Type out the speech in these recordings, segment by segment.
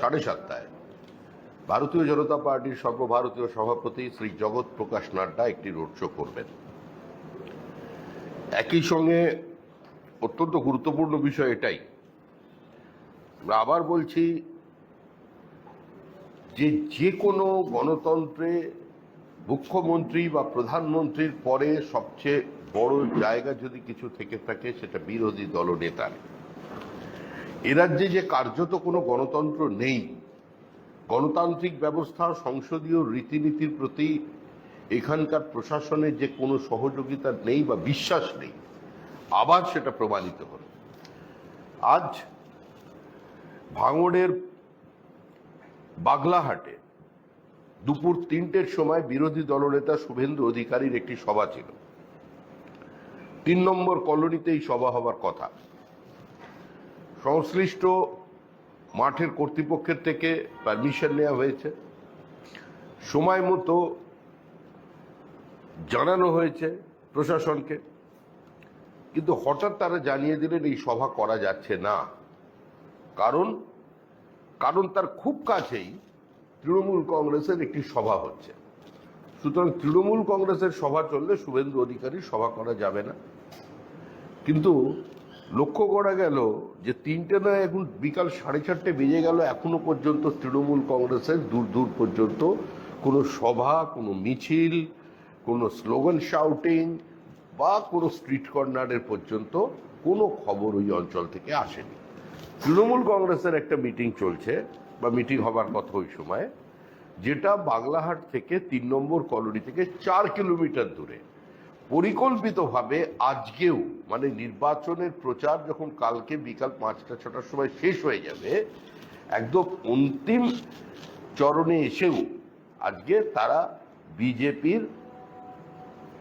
সাড়ে সাতটায়। ভারতীয় জনতা পার্টির সর্বভারতীয় সভাপতি শ্রী জগৎ প্রকাশ নাড্ডা একটি রোড শো করবেন। একই সঙ্গে অত্যন্ত গুরুত্বপূর্ণ বিষয় এটাই। আমরা আবার বলছি যে যে কোনো গণতন্ত্রে মুখ্যমন্ত্রী বা প্রধানমন্ত্রীর পরে সবচেয়ে বড় জায়গা যদি কিছু থেকে থাকে, সেটা বিরোধী দলনেতার। এ রাজ্যে যে কার্যত কোনো গণতন্ত্র নেই, গণতান্ত্রিক ব্যবস্থা সংসদীয় রীতিনীতির প্রতি এখানকার প্রশাসনের যে কোনো সহযোগিতা নেই বা বিশ্বাস নেই, আবার সেটা প্রমাণিত হল। আজ ভাঙড়ের বাগলাহাটে দুপুর তিনটের সময় বিরোধী দলনেতা শুভেন্দু অধিকারীর একটি সভা ছিল। তিন নম্বর কলোনিতে এই সভা হবার কথা। সংশ্লিষ্ট মাঠের কর্তৃপক্ষের থেকে পারমিশন নেওয়া হয়েছে। সময় মতো জানানো হয়েছে প্রশাসনকে, কিন্তু হঠাৎ তারা জানিয়ে দিলেন এই সভা করা যাচ্ছে না। কারণ কারণ তার খুব কাছেই তৃণমূল কংগ্রেসের একটি সভা হচ্ছে। সুতরাং তৃণমূল কংগ্রেসের সভা চললে শুভেন্দু অধিকারী সভা করা যাবে না। কিন্তু লক্ষ্য করা গেল যে তিনটে নয় এখন বিকাল সাড়ে চারটে বেজে গেল, এখনও পর্যন্ত তৃণমূল কংগ্রেসের দূর দূর পর্যন্ত কোনো সভা, কোনো মিছিল, কোনো স্লোগান শাউটিং বা কোনো স্ট্রিট কর্নারের পর্যন্ত কোনো খবর ওই অঞ্চল থেকে আসেনি। তৃণমূল কংগ্রেসের একটা মিটিং চলছে, বা মিটিং হবার কথা ওই সময়, যেটা বাগলাহাট থেকে তিন নম্বর কলোনি থেকে চার কিলোমিটার দূরে। পরিকল্পিতভাবে আজকেও মানে নির্বাচনের প্রচার যখন কালকে বিকাল পাঁচটা, ছটার সময় শেষ হয়ে যাবে, একদম অন্তিম চরণে এসেও আজকে তারা বিজেপির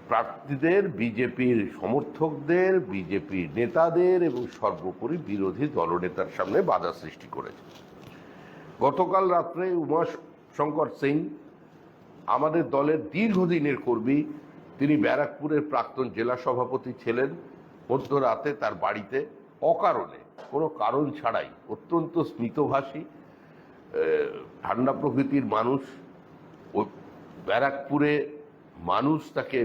প্রার্থীদের, বিজেপির সমর্থকদের, বিজেপির নেতাদের এবং সর্বোপরি বিরোধী দলনেতার সামনে বাধা সৃষ্টি করেছে। গতকাল রাত্রে উমা শঙ্কর সিং, আমাদের দলের দীর্ঘদিনের কর্মী তিনি ব্যারাকপুরের প্রাক্তন জেলা সভাপতি ছিলেন। মধ্যরাতে তার বাড়িতে অকারণে কোনো কারণ ছাড়াই অত্যন্ত স্মিতভাষী ঠান্ডা প্রকৃতির মানুষ ও ব্যারাকপুরে মানুষ তাকে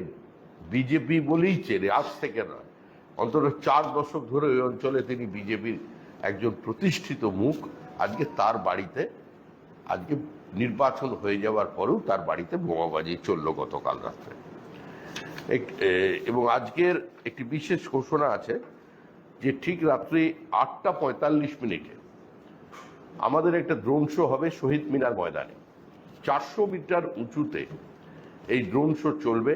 বিজেপি বলেই চেনে, আজ থেকে নয়। অন্তত চার দশক ধরে ওই অঞ্চলে তিনি বিজেপির একজন প্রতিষ্ঠিত মুখ। আজকে তার বাড়িতে, আজকে নির্বাচন হয়ে যাওয়ার পরেও তার বাড়িতে বোমাবাজি চলল গতকাল রাত্রে। এবং আজকের একটি বিশেষ ঘোষণা আছে যে ঠিক রাত্রি আটটা পঁয়তাল্লিশ মিনিটে আমাদের একটা ড্রোন শো হবে শহীদ মিনার ময়দানে। চারশো মিটার উঁচুতে এই ড্রোন শো চলবে।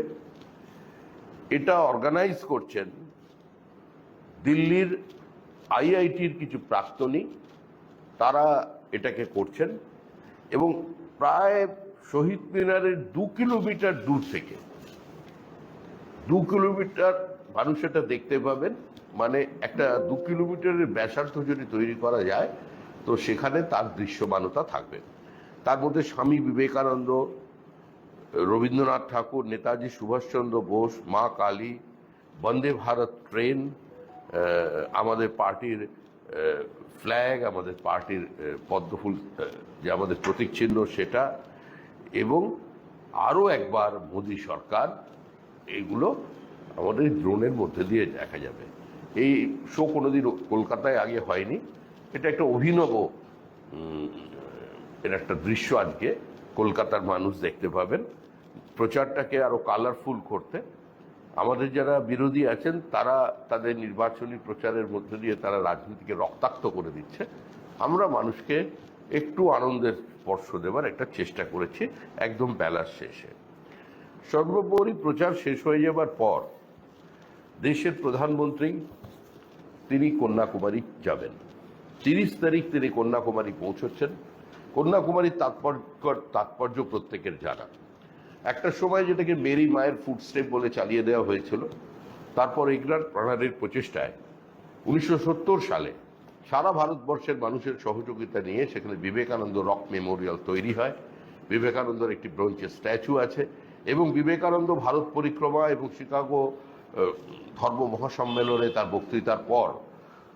এটা অর্গানাইজ করছেন দিল্লির আইআইটির কিছু প্রাক্তনী। তারা এটাকে করছেন এবং প্রায় শহীদ মিনারের দু কিলোমিটার দূর থেকে দু কিলোমিটার মানুষ এটা দেখতে পাবেন। মানে একটা দু কিলোমিটারের ব্যাসার্ধ যদি তৈরি করা যায়, তো সেখানে তার দৃশ্যমানতা থাকবে। তার মধ্যে স্বামী বিবেকানন্দ, রবীন্দ্রনাথ ঠাকুর, নেতাজি সুভাষচন্দ্র বোস, মা কালী, বন্দে ভারত ট্রেন আমাদের পার্টির ফ্ল্যাগ, আমাদের পার্টির পদ্মফুল যে আমাদের প্রতীক চিহ্ন সেটা। এবং আরও একবার মোদী সরকার এইগুলো আমাদের ড্রোনের মধ্যে দিয়ে দেখা যাবে। এই শো কোনোদিন কলকাতায় আগে হয়নি। এটা একটা অভিনব এর একটা দৃশ্য আজকে। কলকাতার মানুষ দেখতে পাবেন। প্রচারটাকে আরও কালারফুল করতে। আমাদের যারা বিরোধী আছেন, তারা তাদের নির্বাচনী প্রচারের মধ্যে দিয়ে তারা রাজনীতিকে রক্তাক্ত করে দিচ্ছে। আমরা মানুষকে একটু আনন্দের স্পর্শ দেওয়ার একটা চেষ্টা করেছি। একদম বেলার শেষে। সর্বোপরি প্রচার শেষ হয়ে যাবার পর দেশের প্রধানমন্ত্রী, তিনি কন্যাকুমারী যাবেন। তিরিশ তারিখ তিনি কন্যাকুমারী পৌঁছচ্ছেন। কন্যাকুমারীর তাৎপর্য তাৎপর্য প্রত্যেকের জানা। একটা সময় যেটাকে মেরি মায়ের ফুটস্টেপ বলে চালিয়ে দেওয়া হয়েছিল। তারপর ইগরার প্রাণালীর প্রচেষ্টায় উনিশশো সত্তর সালে সারা ভারতবর্ষের মানুষের সহযোগিতা নিয়ে সেখানে বিবেকানন্দ রক মেমোরিয়াল তৈরি হয়। বিবেকানন্দর একটি ব্রঞ্চের স্ট্যাচু আছে। এবং বিবেকানন্দ ভারত পরিক্রমা এবং শিকাগো ধর্ম মহাসম্মেলনে তার বক্তৃতার পর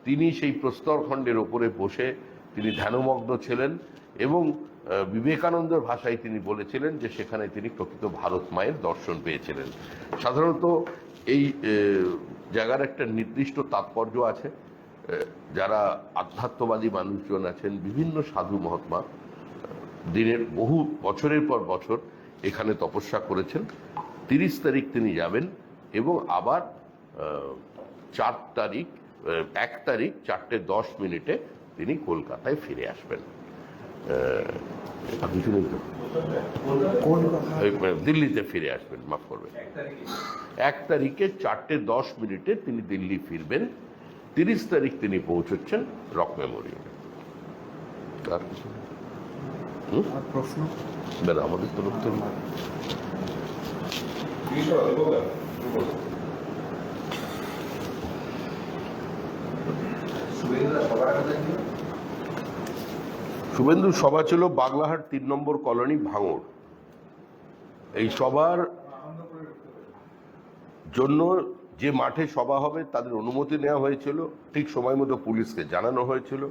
তিনি সেই প্রস্তরখণ্ডের ওপরে বসে তিনি ধ্যানমগ্ন ছিলেন এবং বিবেকানন্দের ভাষায় তিনি বলেছিলেন যে সেখানে তিনি প্রকৃত ভারত মায়ের দর্শন পেয়েছিলেন। সাধারণত এই জায়গার একটা নির্দিষ্ট তাৎপর্য আছে যারা আধ্যাত্মবাদী মানুষজন আছেন, বিভিন্ন সাধু মহাত্মা দিনের বহু বছরের পর বছর এখানে তপস্যা করেছেন। তিরিশ তারিখ তিনি যাবেন এবং আবার চার তারিখ এক তারিখ চারটে দশ মিনিটে তিনি কলকাতায় ফিরে আসবেন। আপনি শুনেন তো? দিল্লিতে ফিরে আসবেন মাফ করবেন। এক তারিখে। চারটে দশ মিনিটে তিনি দিল্লি ফিরবেন। তিরিশ তারিখ তিনি পৌঁছচ্ছেন রক মেমোরিয়ালে। তার কিছু প্রশ্ন? বেলা আমাদের শুভেন্দু সভা ছিল বাগলাহাট তিন নম্বর কলোনি ভাঙড়। এই সভার জন্য যে মাঠে সভা হবে তাদের অনুমতি নেওয়া হয়েছিল। ঠিক সময় মতো পুলিশকে জানানো হয়েছিল।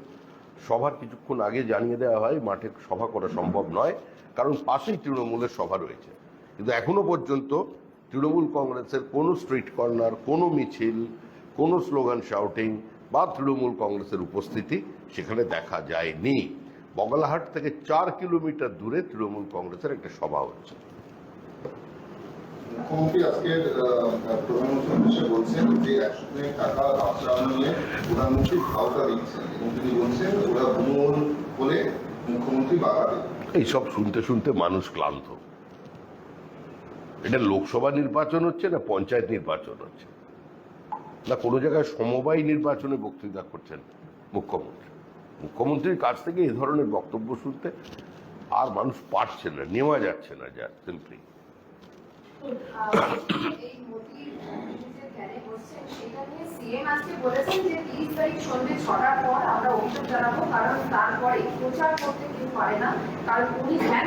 সভার কিছুক্ষণ আগে জানিয়ে দেওয়া হয়, মাঠে সভা করা সম্ভব নয়, কারণ পাশেই তৃণমূলের সভা রয়েছে। কিন্তু এখনও পর্যন্ত তৃণমূল কংগ্রেসের কোনো স্ট্রিট কর্নার কোনো মিছিল, কোনো স্লোগান শাউটিং বা তৃণমূল কংগ্রেসের উপস্থিতি সেখানে দেখা যায়নি। বগলাহাট থেকে চার কিলোমিটার দূরে তৃণমূল কংগ্রেসের একটা সভা হচ্ছে। মুখ্যমন্ত্রী বলছেন যে টাকা আশ্রয় নিয়ে ভাওতা দিচ্ছেন। এবং তিনি বলছেন ওরা বলে মুখ্যমন্ত্রী শুনতে শুনতে মানুষ ক্লান্ত। এটা লোকসভা নির্বাচন হচ্ছে না পঞ্চায়েত নির্বাচন হচ্ছে? না, কোনো জায়গায় সমবায় নির্বাচনে বক্তৃতা করছেন মুখ্যমন্ত্রী? মুখ্যমন্ত্রীর কাছ থেকে এই ধরনের বক্তব্য শুনতে আর মানুষ পারছে না, নেওয়া যাচ্ছে না যা সিম্পলি ছটার পর আমরা অভিযোগ জানাব, কারণ তারপরে প্রচার করতে কেউ পারে না। কারণ উনি ধ্যান